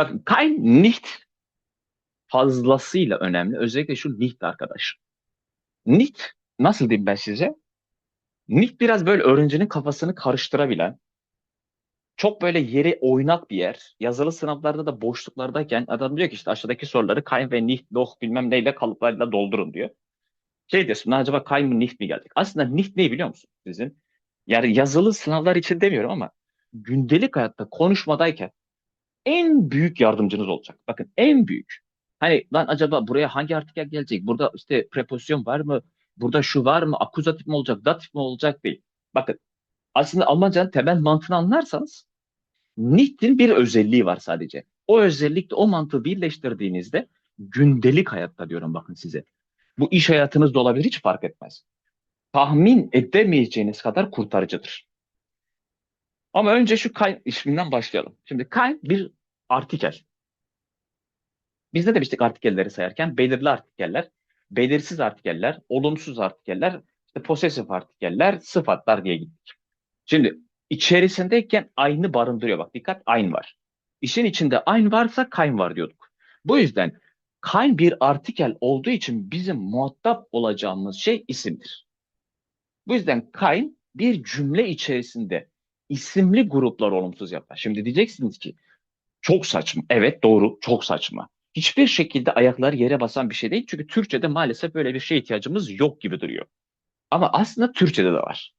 Bakın kein nicht fazlasıyla önemli. Özellikle şu nicht arkadaş. Nicht nasıl diyeyim ben size? Nicht biraz böyle öğrencinin kafasını karıştırabilen, çok böyle yeri oynak bir yer. Yazılı sınavlarda da boşluklardayken adam diyor ki işte aşağıdaki soruları kein ve nicht, doch bilmem neyle kalıplarıyla doldurun diyor. Şey diyorsun acaba kein mi nicht mi geldik? Aslında nicht ne biliyor musun sizin? Yani yazılı sınavlar için demiyorum ama gündelik hayatta konuşmadayken en büyük yardımcınız olacak. Bakın en büyük. Hani lan acaba buraya hangi artikel gelecek? Burada işte preposisyon var mı? Burada şu var mı? Akuzatif mi olacak? Datif mi olacak değil. Bakın aslında Almancanın temel mantığını anlarsanız nicht'in bir özelliği var sadece. O özellikle o mantığı birleştirdiğinizde gündelik hayatta diyorum bakın size. Bu iş hayatınızda olabilir hiç fark etmez. Tahmin edemeyeceğiniz kadar kurtarıcıdır. Ama önce şu kay isminden başlayalım. Şimdi kay bir artikel. Biz ne demiştik artikelleri sayarken? Belirli artikeller, belirsiz artikeller, olumsuz artikeller, işte possessive artikeller, sıfatlar diye gittik. Şimdi içerisindeyken aynı barındırıyor. Bak dikkat aynı var. İşin içinde aynı varsa kayn var diyorduk. Bu yüzden kayn bir artikel olduğu için bizim muhatap olacağımız şey isimdir. Bu yüzden kayn bir cümle içerisinde isimli gruplar olumsuz yapar. Şimdi diyeceksiniz ki çok saçma. Evet doğru çok saçma. Hiçbir şekilde ayakları yere basan bir şey değil. Çünkü Türkçe'de maalesef böyle bir şeye ihtiyacımız yok gibi duruyor. Ama aslında Türkçe'de de var.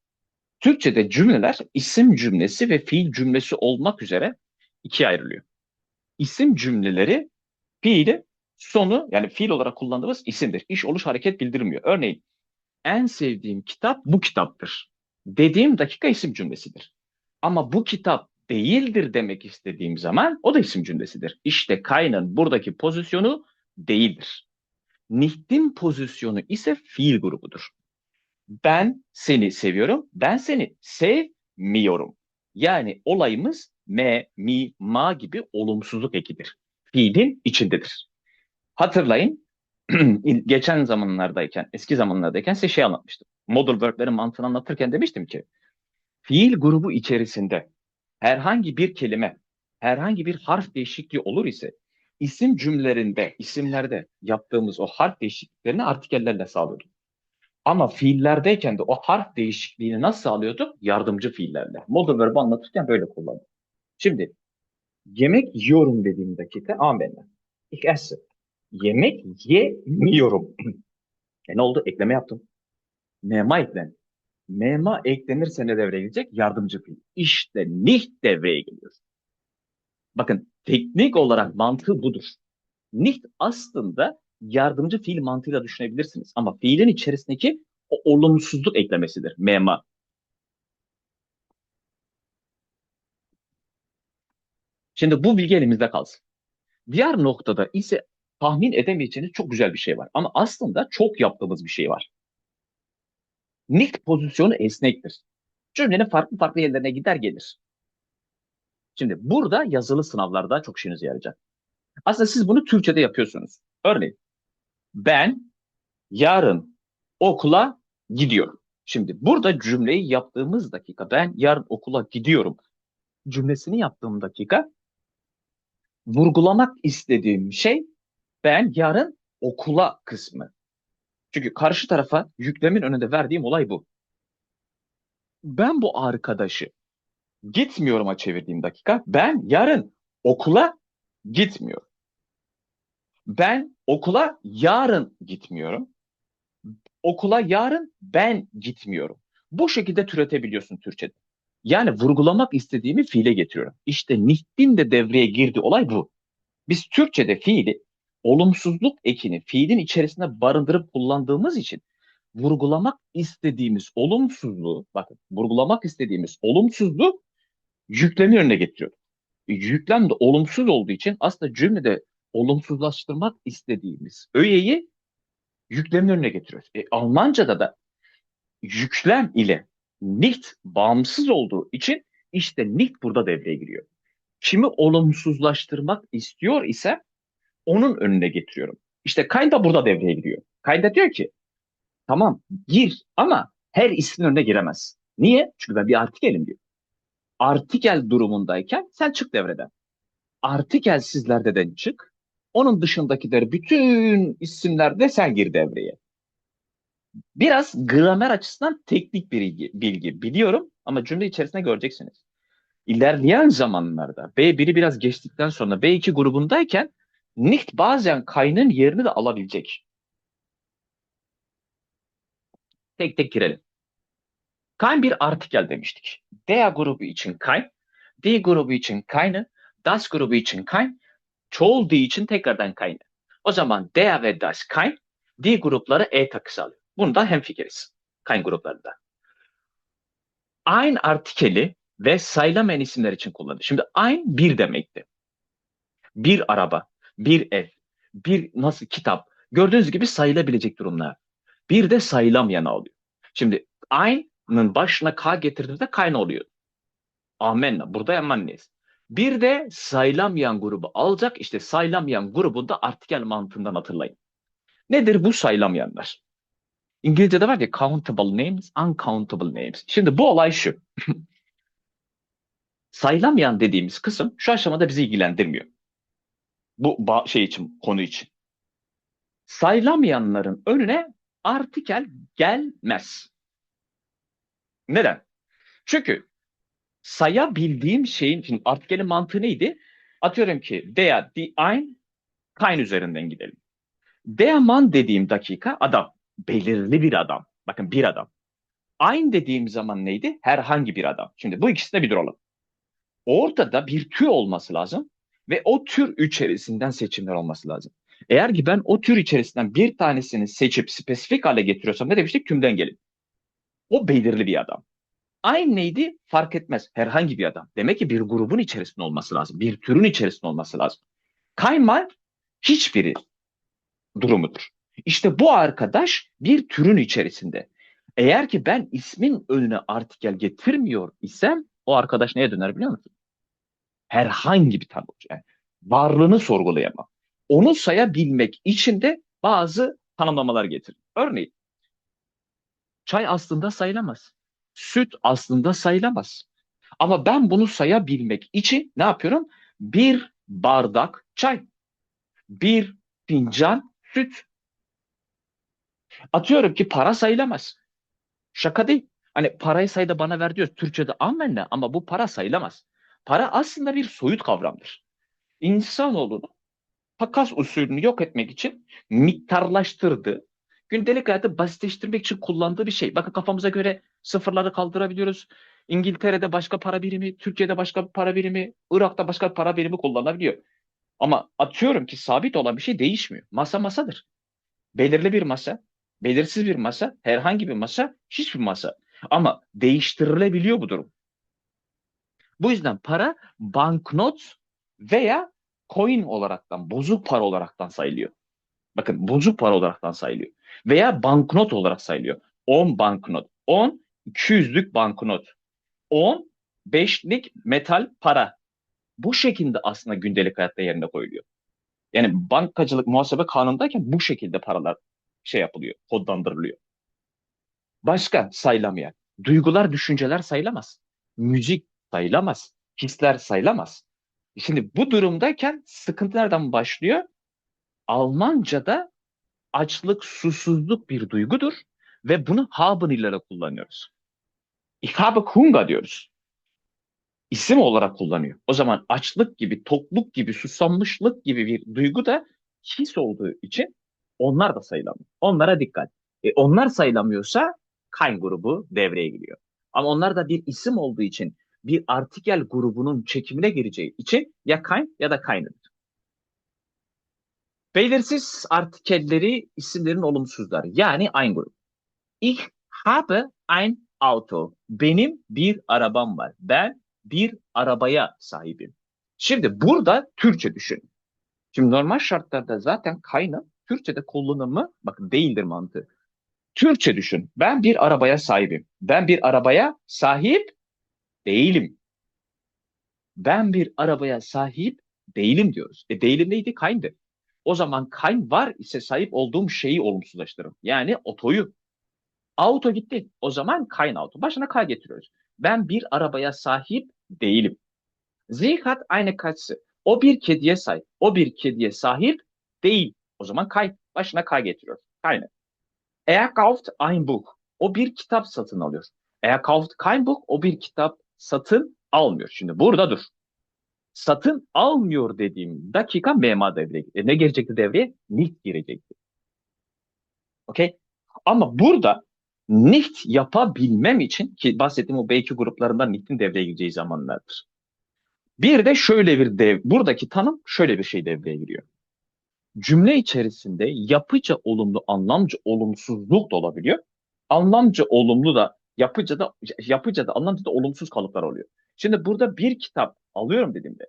Türkçe'de cümleler isim cümlesi ve fiil cümlesi olmak üzere ikiye ayrılıyor. İsim cümleleri fiili sonu yani fiil olarak kullandığımız isimdir. İş oluş hareket bildirmiyor. Örneğin en sevdiğim kitap bu kitaptır. Dediğim dakika isim cümlesidir. Ama bu kitap değildir demek istediğim zaman o da isim cümlesidir. İşte Kayn'ın buradaki pozisyonu değildir. Nicht'in pozisyonu ise fiil grubudur. Ben seni seviyorum, ben seni sevmiyorum. Yani olayımız me, mi, ma gibi olumsuzluk ekidir. Fiilin içindedir. Hatırlayın, geçen zamanlardayken, eski zamanlardayken size şey anlatmıştım. Model verb'lerin mantığını anlatırken demiştim ki, fiil grubu içerisinde herhangi bir kelime, herhangi bir harf değişikliği olur ise isim cümlelerinde, isimlerde yaptığımız o harf değişikliklerini artikellerle sağlıyorduk. Ama fiillerdeyken de o harf değişikliğini nasıl sağlıyorduk? Yardımcı fiillerle. Model verb'i anlatırken böyle kullandım. Şimdi yemek yiyorum dediğim dakika amenna. Ich esse. Yemek yemiyorum. e ne oldu? Ekleme yaptım. Mema eklen. Mema eklenirse ne devreye girecek? Yardımcı fiil. İşte nicht devreye geliyor. Bakın teknik olarak mantığı budur. Nicht aslında yardımcı fiil mantığıyla düşünebilirsiniz. Ama fiilin içerisindeki o olumsuzluk eklemesidir. Mema. Şimdi bu bilgi elimizde kalsın. Diğer noktada ise tahmin edemeyeceğiniz çok güzel bir şey var. Ama aslında çok yaptığımız bir şey var. Nicht pozisyonu esnektir. Cümlenin farklı farklı yerlerine gider gelir. Şimdi burada yazılı sınavlarda çok işinize yarayacak. Aslında siz bunu Türkçe'de yapıyorsunuz. Örneğin ben yarın okula gidiyorum. Şimdi burada cümleyi yaptığımız dakika ben yarın okula gidiyorum cümlesini yaptığım dakika vurgulamak istediğim şey ben yarın okula kısmı. Çünkü karşı tarafa yüklemin önünde verdiğim olay bu. Ben bu arkadaşı gitmiyorum'a çevirdiğim dakika ben yarın okula gitmiyorum. Ben okula yarın gitmiyorum. Okula yarın ben gitmiyorum. Bu şekilde türetebiliyorsun Türkçe'de. Yani vurgulamak istediğimi fiile getiriyorum. İşte niht'in de devreye girdi olay bu. Biz Türkçe'de fiili olumsuzluk ekini fiilin içerisinde barındırıp kullandığımız için vurgulamak istediğimiz olumsuzluğu, bakın vurgulamak istediğimiz olumsuzluğu yüklemi önüne getiriyor. Yüklem de olumsuz olduğu için aslında cümlede olumsuzlaştırmak istediğimiz öğeyi yüklemin önüne getiriyoruz. E, Almanca'da da yüklem ile nicht bağımsız olduğu için işte nicht burada devreye giriyor. Kimi olumsuzlaştırmak istiyor ise onun önüne getiriyorum. İşte Kaynda burada devreye giriyor. Kaynda diyor ki tamam gir ama her ismin önüne giremez. Niye? Çünkü ben bir artikelim diyor. Artikel durumundayken sen çık devreden. artikelsizlerden çık. Onun dışındakileri bütün isimlerde sen gir devreye. Biraz gramer açısından teknik bilgi, bilgi biliyorum ama cümle içerisinde göreceksiniz. İlerleyen zamanlarda B1'i biraz geçtikten sonra B2 grubundayken nicht bazen kaynın yerini de alabilecek. Tek tek girelim. Kein bir artikel demiştik. Der grubu için kein, die grubu için keine, das grubu için kein, çoğul die için tekrardan keine. O zaman der ve das kein, die grupları e takısı alıyor. Bunda hemfikiriz. Kein gruplarında. Ein artikeli ve sayılamayan isimler için kullanılır. Şimdi ein bir demekti. Bir araba, bir ev, bir nasıl kitap. Gördüğünüz gibi sayılabilecek durumlar. Bir de sayılamayan oluyor. Şimdi ein'ın başına k getirdiğimizde kayn oluyor. Amenna. Burada emanneyiz. Bir de sayılamayan grubu alacak. İşte sayılamayan grubunda artikel mantığından hatırlayın. Nedir bu sayılamayanlar? İngilizce'de var ya countable names, uncountable names. Şimdi bu olay şu. sayılamayan dediğimiz kısım şu aşamada bizi ilgilendirmiyor. Bu şey için, konu için. Sayılamayanların önüne artikel gelmez. Neden? Çünkü sayabildiğim şeyin, şimdi artikelin mantığı neydi? Atıyorum ki der, die ein, kein üzerinden gidelim. Der Mann dediğim dakika adam. Belirli bir adam. Bakın bir adam. Ein dediğim zaman neydi? Herhangi bir adam. Şimdi bu ikisinde bir duralım. Ortada bir tür olması lazım ve o tür içerisinden seçimler olması lazım. Eğer ki ben o tür içerisinden bir tanesini seçip spesifik hale getiriyorsam ne demiştik? Tümden gelin. O belirli bir adam. Aynı neydi? Fark etmez. Herhangi bir adam. Demek ki bir grubun içerisinde olması lazım. Bir türün içerisinde olması lazım. Kaymal hiçbiri durumudur. İşte bu arkadaş bir türün içerisinde. Eğer ki ben ismin önüne artikel getirmiyor isem o arkadaş neye döner biliyor musun? Herhangi bir tanrı. Yani varlığını sorgulayamam. Onu sayabilmek için de bazı tanımlamalar getirir. Örneğin çay aslında sayılamaz. Süt aslında sayılamaz. Ama ben bunu sayabilmek için ne yapıyorum? Bir bardak çay, bir fincan süt. Atıyorum ki para sayılamaz. Şaka değil. Hani parayı sayıda bana ver diyoruz. Türkçe'de amenna ama bu para sayılamaz. Para aslında bir soyut kavramdır. İnsanoğlunu takas usulünü yok etmek için miktarlaştırdı. Gündelik hayatı basitleştirmek için kullandığı bir şey. Bakın kafamıza göre sıfırları kaldırabiliyoruz. İngiltere'de başka para birimi, Türkiye'de başka para birimi, Irak'ta başka para birimi kullanabiliyor. Ama atıyorum ki sabit olan bir şey değişmiyor. Masa masadır. Belirli bir masa, belirsiz bir masa, herhangi bir masa, hiçbir masa. Ama değiştirilebiliyor bu durum. Bu yüzden para banknot veya coin olaraktan, bozuk para olaraktan sayılıyor. Bakın bozuk para olaraktan sayılıyor. Veya banknot olarak sayılıyor. 10 banknot. 10 200'lük banknot. 10 5'lik metal para. Bu şekilde aslında gündelik hayatta yerine koyuluyor. Yani bankacılık muhasebe kanunundayken bu şekilde paralar şey yapılıyor, kodlandırılıyor. Başka sayılamayan. Duygular, düşünceler sayılamaz. Müzik sayılamaz. Hisler sayılamaz. Şimdi bu durumdayken sıkıntı nereden başlıyor? Almanca'da açlık, susuzluk bir duygudur ve bunu haben kullanıyoruz. Ich habe Hunger diyoruz. İsim olarak kullanıyor. O zaman açlık gibi, tokluk gibi, susamışlık gibi bir duygu da his olduğu için onlar da sayılamıyor. Onlara dikkat. E, onlar sayılamıyorsa kayn grubu devreye giriyor. Ama onlar da bir isim olduğu için bir artikel grubunun çekimine gireceği için ya kayn ya da kaynıdır. Belirsiz artikelleri isimlerin olumsuzları. Yani ein grup. Ich habe ein Auto. Benim bir arabam var. Ben bir arabaya sahibim. Şimdi burada Türkçe düşün. Şimdi normal şartlarda zaten kaynak Türkçe'de kullanımı bakın değildir mantığı. Türkçe düşün. Ben bir arabaya sahibim. Ben bir arabaya sahip değilim. Ben bir arabaya sahip değilim diyoruz. E değilim neydi? Kayndı. O zaman kayn var ise sahip olduğum şeyi olumsuzlaştırırım. Yani otoyu. Auto gitti. O zaman kayn auto. Başına kay getiriyoruz. Ben bir arabaya sahip değilim. Hat eine Katze. O bir kediye sahip. O bir kediye sahip değil. O zaman kay. Başına kay getiriyor. Keine. Er kauft ein Buch. O bir kitap satın alıyor. Er kauft kein Buch. O bir kitap satın almıyor. Şimdi burada dur. Satın almıyor dediğim dakika mema devreye e, Ne girecekti devreye? Nicht girecekti. Okey? Ama burada nicht yapabilmem için ki bahsettiğim o B2 gruplarından nicht'in devreye gireceği zamanlardır. Bir de şöyle bir dev, buradaki tanım şöyle bir şey devreye giriyor. Cümle içerisinde yapıca olumlu, anlamcı olumsuzluk da olabiliyor. Anlamcı olumlu da yapıca da yapıca da anlamcı da olumsuz kalıplar oluyor. Şimdi burada bir kitap alıyorum dediğimde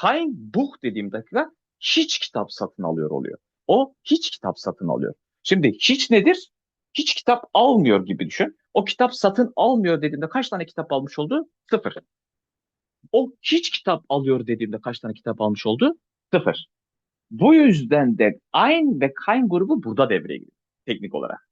kein Buch dediğim dakika hiç kitap satın alıyor oluyor. O hiç kitap satın alıyor. Şimdi hiç nedir? Hiç kitap almıyor gibi düşün. O kitap satın almıyor dediğimde kaç tane kitap almış oldu? Sıfır. O hiç kitap alıyor dediğimde kaç tane kitap almış oldu? Sıfır. Bu yüzden de ein ve kein grubu burada devreye giriyor teknik olarak.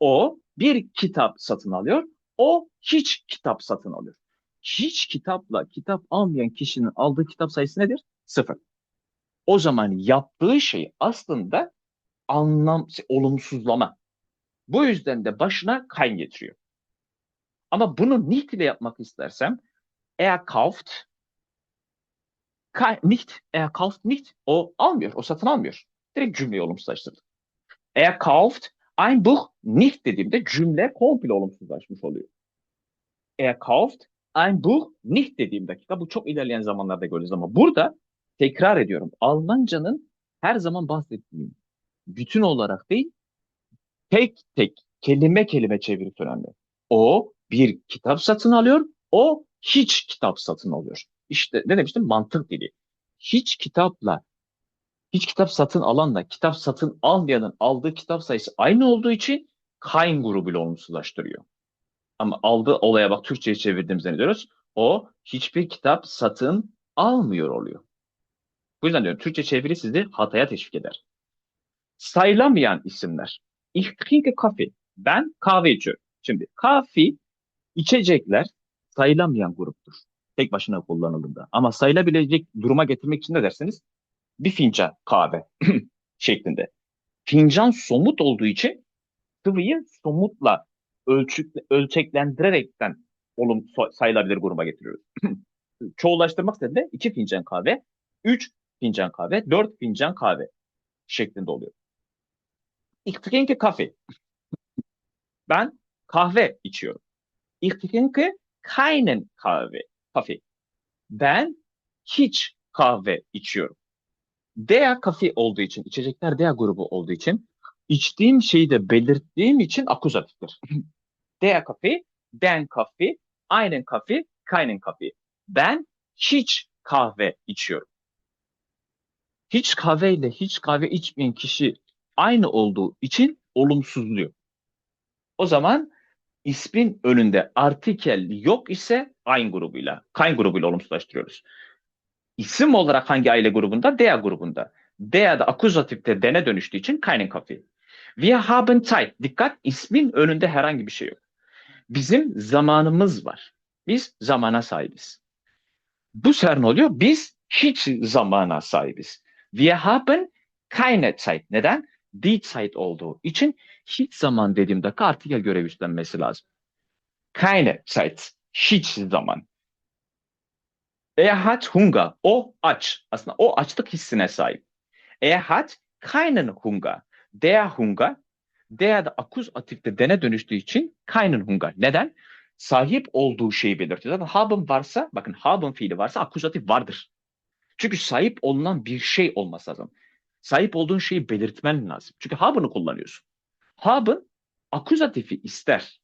O bir kitap satın alıyor. O hiç kitap satın alıyor. Hiç kitapla kitap almayan kişinin aldığı kitap sayısı nedir? Sıfır. O zaman yaptığı şey aslında anlam, olumsuzlama. Bu yüzden de başına kein getiriyor. Ama bunu nicht ile yapmak istersem er kauft nicht, er kauft nicht. O almıyor, o satın almıyor. Direkt cümleyi olumsuzlaştırdı. Er kauft ein Buch nicht dediğimde cümle komple olumsuzlaşmış oluyor. Er kauft ein Buch nicht dediğim dakika bu çok ilerleyen zamanlarda göreceğiz ama burada tekrar ediyorum. Almancanın her zaman bahsettiğim bütün olarak değil tek tek kelime kelime çevirisi önemli. O bir kitap satın alıyor. O hiç kitap satın alıyor. İşte ne demiştim? Mantık dili. Hiç kitapla hiç kitap satın alanla kitap satın almayanın aldığı kitap sayısı aynı olduğu için kein grubuyla olumsuzlaştırıyor. Ama aldığı olaya bak Türkçe'ye çevirdiğimizde ne diyoruz? O hiçbir kitap satın almıyor oluyor. Bu yüzden diyorum Türkçe çeviri sizi hataya teşvik eder. Sayılamayan isimler. Ich trinke Kaffee. Ben kahve içiyorum. Şimdi kahve içecekler sayılamayan gruptur. Tek başına kullanıldığında. Ama sayılabilecek duruma getirmek için ne dersiniz? Bir fincan kahve şeklinde. Fincan somut olduğu için sıvıyı somutla ölçük, ölçeklendirerekten olum sayılabilir gruba getiriyoruz. Çoğulaştırmak istediğinde iki fincan kahve, üç fincan kahve, dört fincan kahve şeklinde oluyor. Ich trinke Kaffee. Ben kahve içiyorum. Ich trinke keinen kahve. Kaffee. Ben hiç kahve içiyorum. Der Kaffee olduğu için, içecekler der grubu olduğu için içtiğim şeyi de belirttiğim için akuzatiftir. Der Kaffee, den Kaffee, einen Kaffee, keinen Kaffee. Ben hiç kahve içiyorum. Hiç kahve ile hiç kahve içmeyen kişi aynı olduğu için olumsuzluyor. O zaman ismin önünde artikel yok ise ein grubuyla, kein grubuyla olumsuzlaştırıyoruz. İsim olarak hangi aile grubunda? Der grubunda. Der de akuzatifte dene dönüştüğü için keinen Kaffee. Wir haben Zeit. Dikkat ismin önünde herhangi bir şey yok. Bizim zamanımız var. Biz zamana sahibiz. Bu sefer ne oluyor? Biz hiç zamana sahibiz. Wir haben keine Zeit. Neden? Die Zeit olduğu için hiç zaman dediğimde artikel görev üstlenmesi lazım. Keine Zeit. Hiç zaman. Er hat Hunger. O aç. Aslında o açlık hissine sahip. Er hat keinen Hunger. Der Hunger. Der de akuzatifte dene dönüştüğü için keinen Hunger. Neden? Sahip olduğu şeyi belirtiyor. Zaten haben varsa, bakın haben fiili varsa akuzatif vardır. Çünkü sahip olunan bir şey olması lazım. Sahip olduğun şeyi belirtmen lazım. Çünkü haben'ı kullanıyorsun. Haben akuzatifi ister.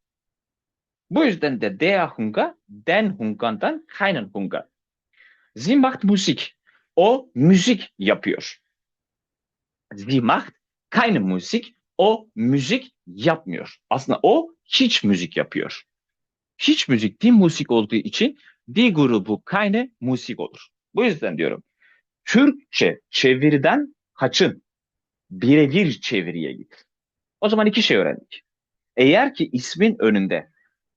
Bu yüzden de der Hunger, den Hunger'dan keinen Hunger. Sie macht Musik. O müzik yapıyor. Sie macht keine Musik. O müzik yapmıyor. Aslında o hiç müzik yapıyor. Hiç müzik değil müzik olduğu için die grubu keine Musik olur. Bu yüzden diyorum. Türkçe çeviriden kaçın. Birebir çeviriye git. O zaman iki şey öğrendik. Eğer ki ismin önünde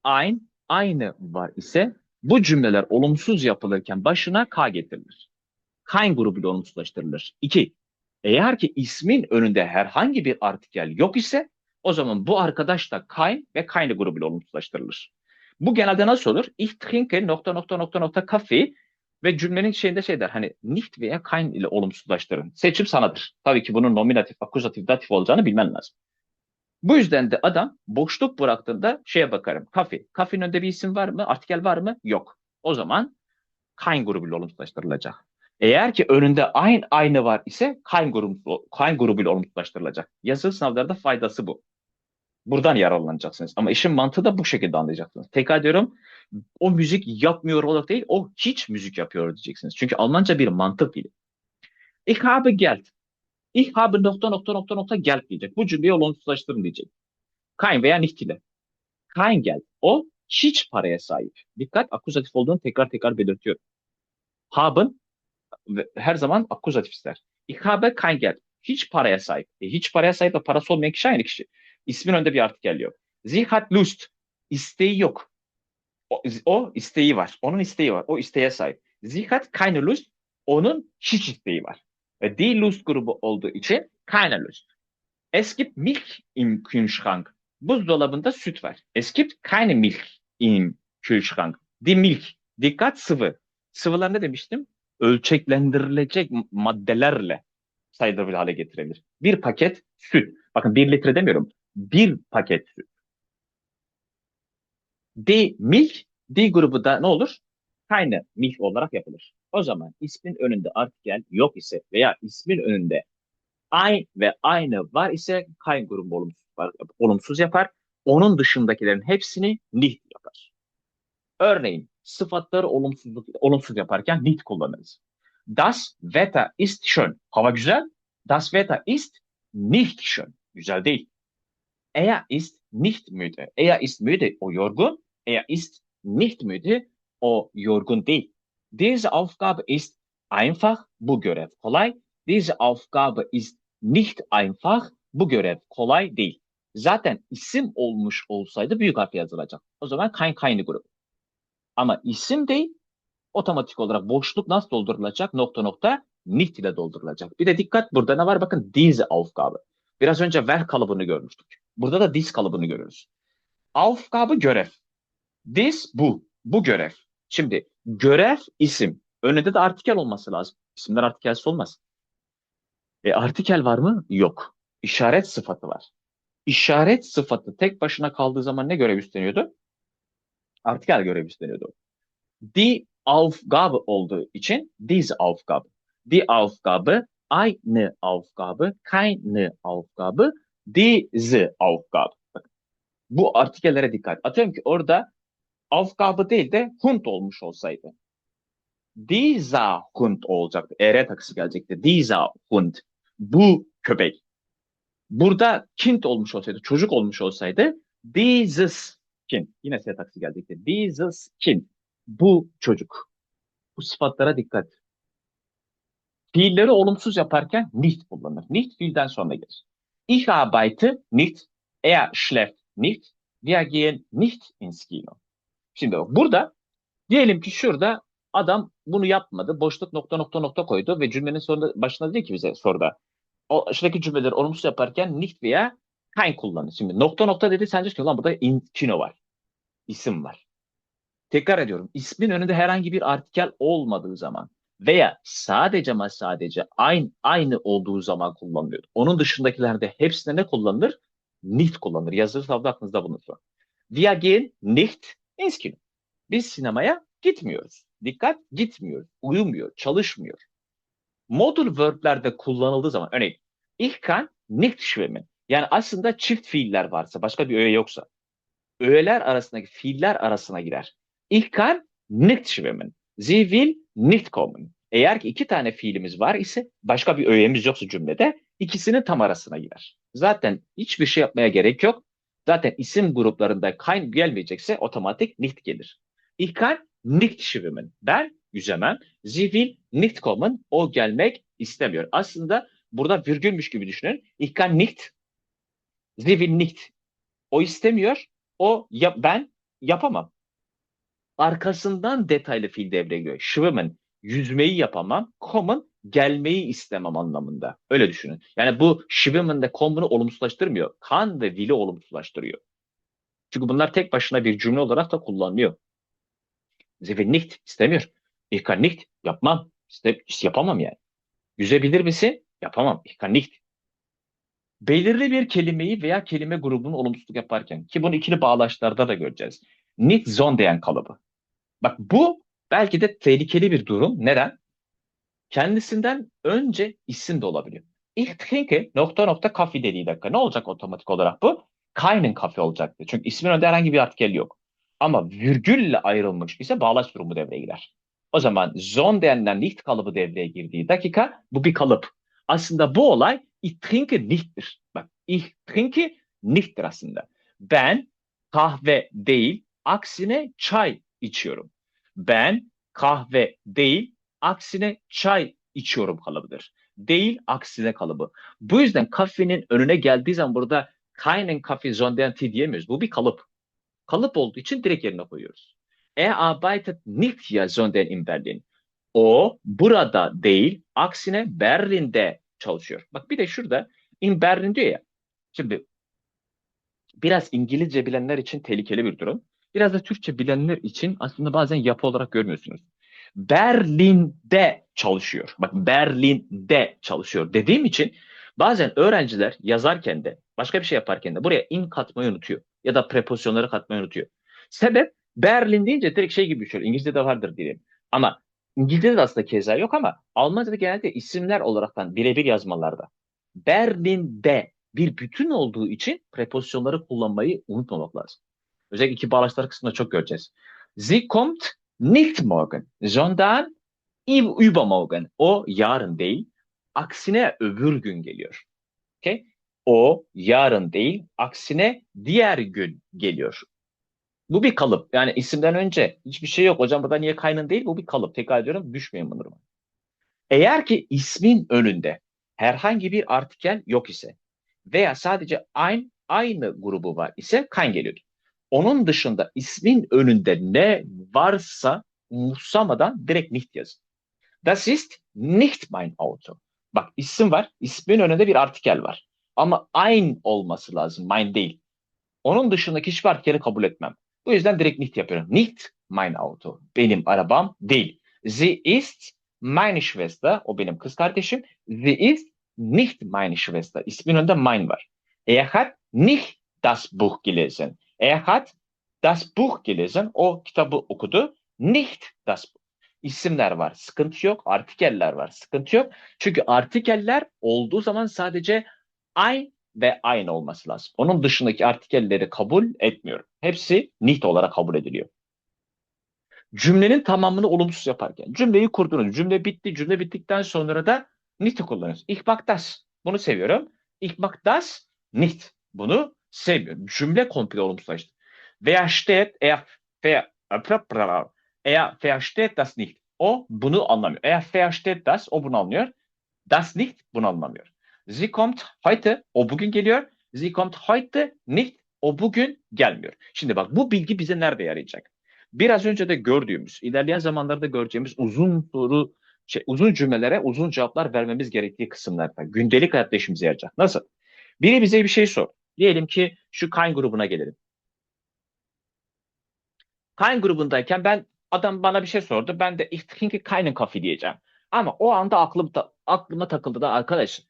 ein, aynı var ise bu cümleler olumsuz yapılırken başına k getirilir. kein grubuyla olumsuzlaştırılır. İki, eğer ki ismin önünde herhangi bir artikel yok ise o zaman bu arkadaş da kein ve keine grubuyla olumsuzlaştırılır. Bu genelde nasıl olur? Ich trinke nokta nokta nokta nokta kafe ve cümlenin şeyinde şey der hani nicht veya kein ile olumsuzlaştırın. Seçim sanadır. Tabii ki bunun nominatif, akuzatif, datif olacağını bilmen lazım. Bu yüzden de adam boşluk bıraktığında şeye bakarım. Kafe. Kafenin önünde bir isim var mı? Artikel var mı? Yok. O zaman kein grubuyla olumsuzlaştırılacak. Eğer ki önünde aynı aynı var ise kein, grubu, kein grubuyla olumsuzlaştırılacak. Yazılı sınavlarda faydası bu. Buradan yararlanacaksınız. Ama işin mantığı da bu şekilde anlayacaksınız. Tekrar diyorum o müzik yapmıyor olarak değil, o hiç müzik yapıyor diyeceksiniz. Çünkü Almanca bir mantık dili. Ich habe Geld. Ich habe nokta nokta nokta nokta Geld diyecek. Bu cümleyi olumsuzlaştırın diyecek. Kein veya nicht ile. Kein. O hiç paraya sahip. Dikkat akuzatif olduğunu tekrar tekrar belirtiyorum. Haben her zaman akuzatif ister. Ich habe kein Geld. Hiç paraya sahip. E, hiç paraya sahip ve parası olmayan kişi aynı kişi. İsmin önünde bir artikel yok. Sie hat Lust. İsteği yok. O, o isteği var. Onun isteği var. O isteğe sahip. Sie hat keine Lust. Onun hiç isteği var. Ve die Lust grubu olduğu için keine Lust. Es gibt Milch im Kühlschrank. Buzdolabında süt var. Es gibt keine Milch im Kühlschrank. Die Milch. Dikkat sıvı. Sıvılar ne demiştim? Ölçeklendirilecek maddelerle sayılır hale getirilir. Bir paket süt. Bakın bir litre demiyorum. Bir paket süt. D milk, D grubu da ne olur? Keine milk olarak yapılır. O zaman ismin önünde artikel yok ise veya ismin önünde ein ve aynı var ise kein grubu olumsuz, yapar. Onun dışındakilerin hepsini nicht yapar. Örneğin sıfatları olumsuzluk, olumsuz yaparken nicht kullanırız. Das Wetter ist schön. Hava güzel. Das Wetter ist nicht schön. Güzel değil. Er ist nicht müde. Er ist müde. O yorgun. Er ist nicht müde. O yorgun değil. Diese Aufgabe ist einfach. Bu görev kolay. Diese Aufgabe ist nicht einfach. Bu görev kolay değil. Zaten isim olmuş olsaydı büyük harfle yazılacak. O zaman kein keine grup. Ama isim değil, otomatik olarak boşluk nasıl doldurulacak? Nokta nokta nicht ile doldurulacak. Bir de dikkat burada ne var? Bakın diese Aufgabe. Biraz önce ver kalıbını görmüştük. Burada da dis kalıbını görüyoruz. Aufgabe görev. Dis bu. Bu görev. Şimdi görev isim. Önünde de artikel olması lazım. İsimler artikelsiz olmaz. E artikel var mı? Yok. İşaret sıfatı var. İşaret sıfatı tek başına kaldığı zaman ne görev üstleniyordu? Artikel görev üstleniyordu. Die Aufgabe olduğu için diese Aufgabe. Die Aufgabe, eine Aufgabe, keine Aufgabe, diese Aufgabe. Bu artikellere dikkat. Atıyorum ki orada Aufgabe değil de Hund olmuş olsaydı. Dieser Hund olacaktı. ER takısı gelecekti. Dieser Hund. Bu köpek. Burada Kind olmuş olsaydı, çocuk olmuş olsaydı dieses Kind. Yine S taksi gelecekti. Dieses Kind. Bu çocuk. Bu sıfatlara dikkat. Fiilleri olumsuz yaparken nicht kullanır. Nicht fiilden sonra gelir. Ich arbeite nicht, er schläft nicht, wir gehen nicht ins Kino. Şimdi bak burada diyelim ki şurada adam bunu yapmadı. Boşluk nokta nokta nokta koydu ve cümlenin sonunda başına diyor ki bize soruda. O şuradaki cümleleri olumsuz yaparken nicht veya kein kullanır. Şimdi nokta nokta dedi sence ki lan burada in kino var. İsim var. Tekrar ediyorum. İsmin önünde herhangi bir artikel olmadığı zaman veya sadece ama sadece aynı, aynı olduğu zaman kullanılıyor. Onun dışındakilerde hepsinde ne kullanılır? Nicht kullanılır. Yazılı sınavda aklınızda bulunsun. Wir gehen nicht ins Kino. Biz sinemaya gitmiyoruz. Dikkat gitmiyor, uyumuyor, çalışmıyor. Modul verb'lerde kullanıldığı zaman örneğin ich kann nicht schwimmen. Yani aslında çift fiiller varsa, başka bir öğe yoksa öğeler arasındaki fiiller arasına girer. Ich kann nicht schwimmen. Sie will nicht kommen. Eğer ki iki tane fiilimiz var ise başka bir öğemiz yoksa cümlede ikisinin tam arasına girer. Zaten hiçbir şey yapmaya gerek yok. Zaten isim gruplarında kein gelmeyecekse otomatik nicht gelir. Ich kann nicht schwimmen. Ben yüzemem. Sie will nicht kommen. O gelmek istemiyor. Aslında burada virgülmüş gibi düşünün. Ich kann nicht. Sie will nicht. O istemiyor. O ya, ben yapamam. Arkasından detaylı fiil devreye giriyor. Schwimmen yüzmeyi yapamam. Kommen gelmeyi istemem anlamında. Öyle düşünün. Yani bu schwimmen de kombunu olumsuzlaştırmıyor. Kan ve will'i olumsuzlaştırıyor. Çünkü bunlar tek başına bir cümle olarak da kullanılıyor. Sie istemiyor. Ich yapmam. İste, yapamam yani. Yüzebilir misin? Yapamam. Ich. Belirli bir kelimeyi veya kelime grubunu olumsuzluk yaparken ki bunu ikili bağlaçlarda da göreceğiz. Nicht zondayan kalıbı. Bak bu belki de tehlikeli bir durum. Neden? Kendisinden önce isim de olabiliyor. Ich trinke nokta nokta kafe dediği dakika ne olacak otomatik olarak bu? Keinen kafe olacaktı. Çünkü ismin önünde herhangi bir artikel yok. Ama virgülle ayrılmış ise bağlaç durumu devreye girer. O zaman zon denilen nicht kalıbı devreye girdiği dakika bu bir kalıp. Aslında bu olay ich trinke nicht'tir. Bak ich trinke nicht'tir aslında. Ben kahve değil aksine çay içiyorum. Ben kahve değil aksine çay içiyorum kalıbıdır. Değil aksine kalıbı. Bu yüzden kafenin önüne geldiği zaman burada keinen Kaffee sondern Tee diyemiyoruz. Bu bir kalıp. Kalıp olduğu için direkt yerine koyuyoruz. Er arbeitet nicht hier sondern in Berlin. O burada değil, aksine Berlin'de çalışıyor. Bak bir de şurada in Berlin diyor ya. Şimdi biraz İngilizce bilenler için tehlikeli bir durum. Biraz da Türkçe bilenler için aslında bazen yapı olarak görmüyorsunuz. Berlin'de çalışıyor. Bak Berlin'de çalışıyor dediğim için bazen öğrenciler yazarken de başka bir şey yaparken de buraya in katmayı unutuyor. Ya da prepozisyonları katmayı unutuyor. Sebep Berlin deyince direkt şey gibi düşüyor. İngilizce'de vardır diyelim. Ama İngilizce'de de aslında keza yok ama Almanca'da genelde isimler olaraktan birebir yazmalarda. Berlin'de bir bütün olduğu için prepozisyonları kullanmayı unutmamak lazım. Özellikle iki bağlaçlar kısmında çok göreceğiz. Sie kommt nicht morgen, sondern übermorgen. O yarın değil, aksine öbür gün geliyor. Okay? O yarın değil, aksine diğer gün geliyor. Bu bir kalıp. Yani isimden önce hiçbir şey yok. Hocam burada niye kaynın değil? Bu bir kalıp. Tekrar ediyorum. Düşmeyin bu duruma. Eğer ki ismin önünde herhangi bir artikel yok ise veya sadece aynı, aynı grubu var ise kayn geliyor. Onun dışında ismin önünde ne varsa umursamadan direkt nicht yazın. Das ist nicht mein Auto. Bak isim var. ismin önünde bir artikel var. Ama ein olması lazım. Mein değil. Onun dışındaki hiçbir artikeli kabul etmem. Bu yüzden direkt nicht yapıyorum. Nicht mein Auto. Benim arabam değil. Sie ist meine Schwester. O benim kız kardeşim. Sie ist nicht meine Schwester. İsmin önünde mein var. Er hat nicht das Buch gelesen. Er hat das Buch gelesen. O kitabı okudu. Nicht das Buch. İsimler var. Sıkıntı yok. Artikeller var. Sıkıntı yok. Çünkü artikeller olduğu zaman sadece ein ve aynı olması lazım. Onun dışındaki artikelleri kabul etmiyorum. Hepsi nicht olarak kabul ediliyor. Cümlenin tamamını olumsuz yaparken cümleyi kurdunuz. Cümle bitti. Cümle bittikten sonra da nicht'i kullanıyoruz. Ich mag das. Bunu seviyorum. Ich mag das nicht. Bunu sevmiyorum. Cümle komple olumsuzlaştı. Wer steht, er, ver, er versteht das nicht. O bunu anlamıyor. Er versteht das, o bunu anlıyor. Das nicht, bunu anlamıyor. Sie kommt heute, o bugün geliyor. Sie kommt heute nicht, o bugün gelmiyor. Şimdi bak bu bilgi bize nerede yarayacak? Biraz önce de gördüğümüz, ilerleyen zamanlarda göreceğimiz uzun soru, şey, uzun cümlelere uzun cevaplar vermemiz gerektiği kısımlarda. Gündelik hayatta işimize yarayacak. Nasıl? Biri bize bir şey sor. Diyelim ki şu Kain grubuna gelelim. Kain grubundayken ben adam bana bir şey sordu. Ben de ich trinke keinen Kaffee diyeceğim. Ama o anda aklım ta, aklıma takıldı da arkadaş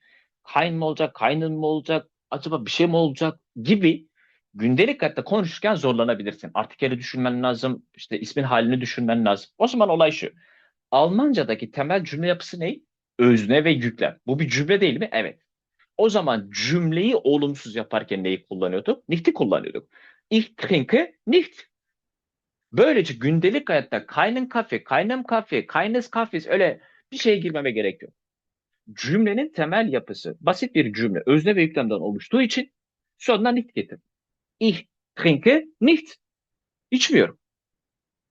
Kain mi olacak, Kain'in mi olacak, acaba bir şey mi olacak gibi gündelik hayatta konuşurken zorlanabilirsin. Artikeli düşünmen lazım, işte ismin halini düşünmen lazım. O zaman olay şu. Almancadaki temel cümle yapısı ne? Özne ve yüklem. Bu bir cümle değil mi? Evet. O zaman cümleyi olumsuz yaparken neyi kullanıyorduk? Nicht'i kullanıyorduk. Ich trinke nicht. Böylece gündelik hayatta keinen Kaffee, keinem Kaffee, keines Kaffees öyle bir şeye girmeme gerek yok. Cümlenin temel yapısı basit bir cümle, özne ve yüklemden oluştuğu için sonuna nicht getir. Ich trinke nicht. İçmiyorum.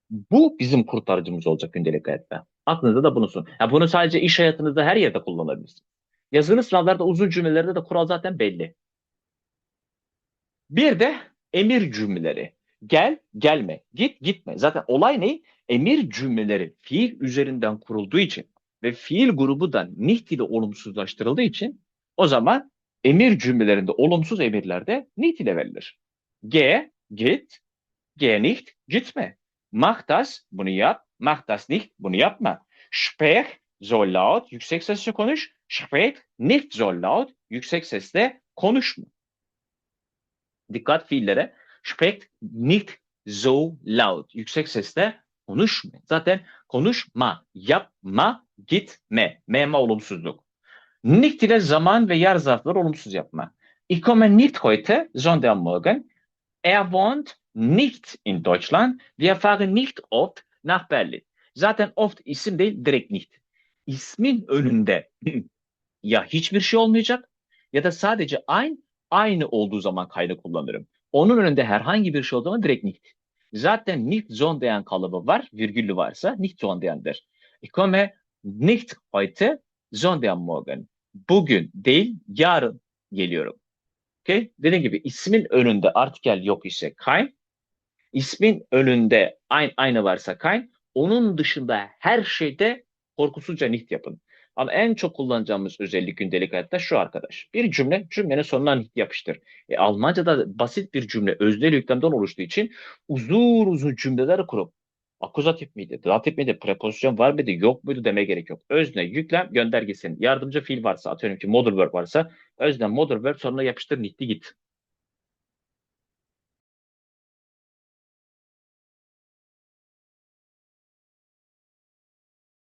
Bu bizim kurtarıcımız olacak gündelik hayatta. Aklınızda da bunu sun. Ya bunu sadece iş hayatınızda her yerde kullanabilirsiniz. Yazılı sınavlarda uzun cümlelerde de kural zaten belli. Bir de emir cümleleri. Gel, gelme, git, gitme. Zaten olay ne? Emir cümleleri fiil üzerinden kurulduğu için ve fiil grubu da nicht ile olumsuzlaştırıldığı için o zaman emir cümlelerinde olumsuz emirlerde nicht ile verilir. G, git, geh nicht, gitme. Mach das, bunu yap. Mach das bunu yapma. Sprech so laut, yüksek sesle konuş. Sprech nicht so laut, yüksek sesle konuşma. Dikkat fiillere. Sprech nicht so laut, yüksek sesle konuşma. Zaten konuşma, yapma, gitme. Mema olumsuzluk. Nicht ile zaman ve yer zarfları olumsuz yapma. Ich komme nicht heute, sondern morgen. Er wohnt nicht in Deutschland. Wir fahren nicht oft nach Berlin. Zaten oft isim değil, direkt nicht. İsmin önünde ya hiçbir şey olmayacak ya da sadece aynı aynı olduğu zaman kaydı kullanırım. Onun önünde herhangi bir şey olduğu zaman direkt nicht. Zaten nicht sondern kalıbı var, virgüllü varsa nicht sondern'dir. Ich komme nicht heute, sondern morgen. Bugün değil, yarın geliyorum. Okay? Dediğim gibi ismin önünde artikel yok ise kein, ismin önünde aynı, aynı varsa kein, onun dışında her şeyde korkusuzca nicht yapın. Ama en çok kullanacağımız özellik gündelik hayatta şu arkadaş. Bir cümle, cümlenin sonuna yapıştır. E, Almanca'da basit bir cümle öznel yüklemden oluştuğu için uzun uzun cümleler kurup akuzatif miydi, datif miydi, prepozisyon var mıydı, yok muydu demeye gerek yok. Özne, yüklem, göndergesin. Yardımcı fiil varsa, atıyorum ki modal verb varsa, özne, modal verb sonuna yapıştır, niht'i git.